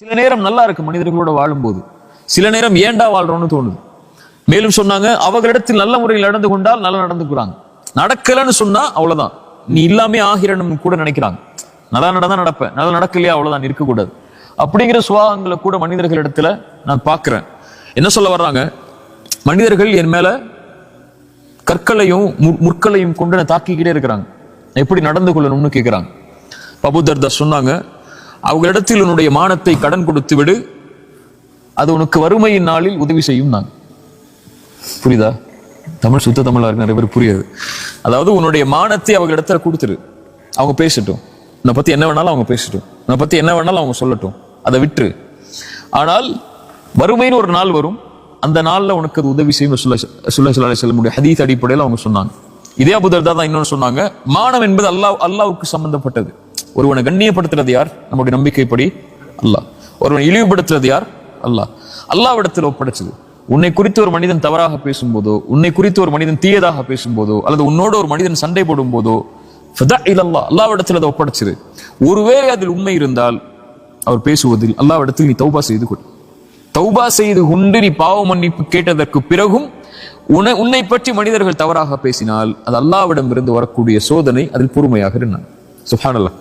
சில நேரம் நல்லா இருக்கு மனிதர்களோட வாழும்போது. சில நேரம் ஏண்டா வாழ்றோம்னு தோணுது. மேலும் சொன்னாங்க அவர்களிடத்தில் நல்ல முறையில் நடந்து கொண்டால் நல்லா நடந்துக்கிறாங்க. நடக்கலைன்னு சொன்னா அவ்வளவுதான். நீ இல்லாமே ஆகிறன்னு கூட நினைக்கிறாங்க. நல்லா நடந்தா நடப்பேன். நல்லா நடக்கலையா அவ்வளவுதான் இருக்கக்கூடாது அப்படிங்கிற சுவாகங்களை கூட மனிதர்கள் இடத்துல நான் பார்க்கிறேன். என்ன சொல்ல வர்றாங்க? மனிதர்கள் என் மேல கற்களையும் மு- முற்களையும் கொண்டு நான் தாக்கிக்கிட்டே இருக்கிறாங்க. நான் எப்படி நடந்து கொள்ளணும்னு கேட்கிறாங்க பபுதர்தா சொன்னாங்க அவர்களிடத்தில் உன்னுடைய மானத்தை கடன் கொடுத்து விடு. அது உனக்கு வறுமையின் நாளில் உதவி செய்யும் நான். புரியுதா? தமிழ் சுத்த தமிழா இருக்கு நிறைய பேர் புரியாது. அதாவது உன்னுடைய மானத்தை அவங்க இடத்துல கொடுத்துரு. அவங்க பேசட்டும். உன்னை பத்தி என்ன வேணாலும் அவங்க பேசட்டும். உன்னை பத்தி என்ன வேணாலும் அவங்க சொல்லட்டும். அதை விட்டுரு. ஆனால் வறுமைன்னு ஒரு நாள் வரும். அந்த நாளில் உனக்கு அது உதவி செய்யும் சொல்ல சுல்லா சொல்ல செல்ல முடியும் ஹதீஸ் அடிப்படையில் அவங்க சொன்னாங்க. இதே அபுதர்தா தான் இன்னொன்று சொன்னாங்க. மானம் என்பது அல்லாஹ் அல்லாவுக்கு சம்பந்தப்பட்டது. ஒருவனை கண்ணியப்படுத்துறது யார்? நம்முடைய நம்பிக்கைப்படி அல்லாஹ். ஒருவனை இழிவுபடுத்துறது யார்? அல்லாஹ். அல்லாவிடத்தில் ஒப்படைச்சது. உன்னை குறித்து ஒரு மனிதன் தவறாக பேசும்போதோ உன்னை குறித்து ஒரு மனிதன் தீயதாக பேசும்போதோ அல்லது உன்னோட ஒரு மனிதன் சண்டை போடும் போதோ இல்லல்லா அல்லாவிடத்தில் அதை ஒப்படைச்சிரு ஒருவேளை அதில் உண்மை இருந்தால் அவர் பேசுவதில் அல்லாவிடத்தில் நீ தௌபா செய்து கொள். தௌபா செய்து கொண்டு நீ பாவ மன்னிப்பு கேட்டதற்கு பிறகும் உன்னை உன்னை பற்றி மனிதர்கள் தவறாக பேசினால் அது அல்லாவிடம் இருந்து வரக்கூடிய சோதனை அதில் பொறுமையாக இருந்தான். சுஹானல்லா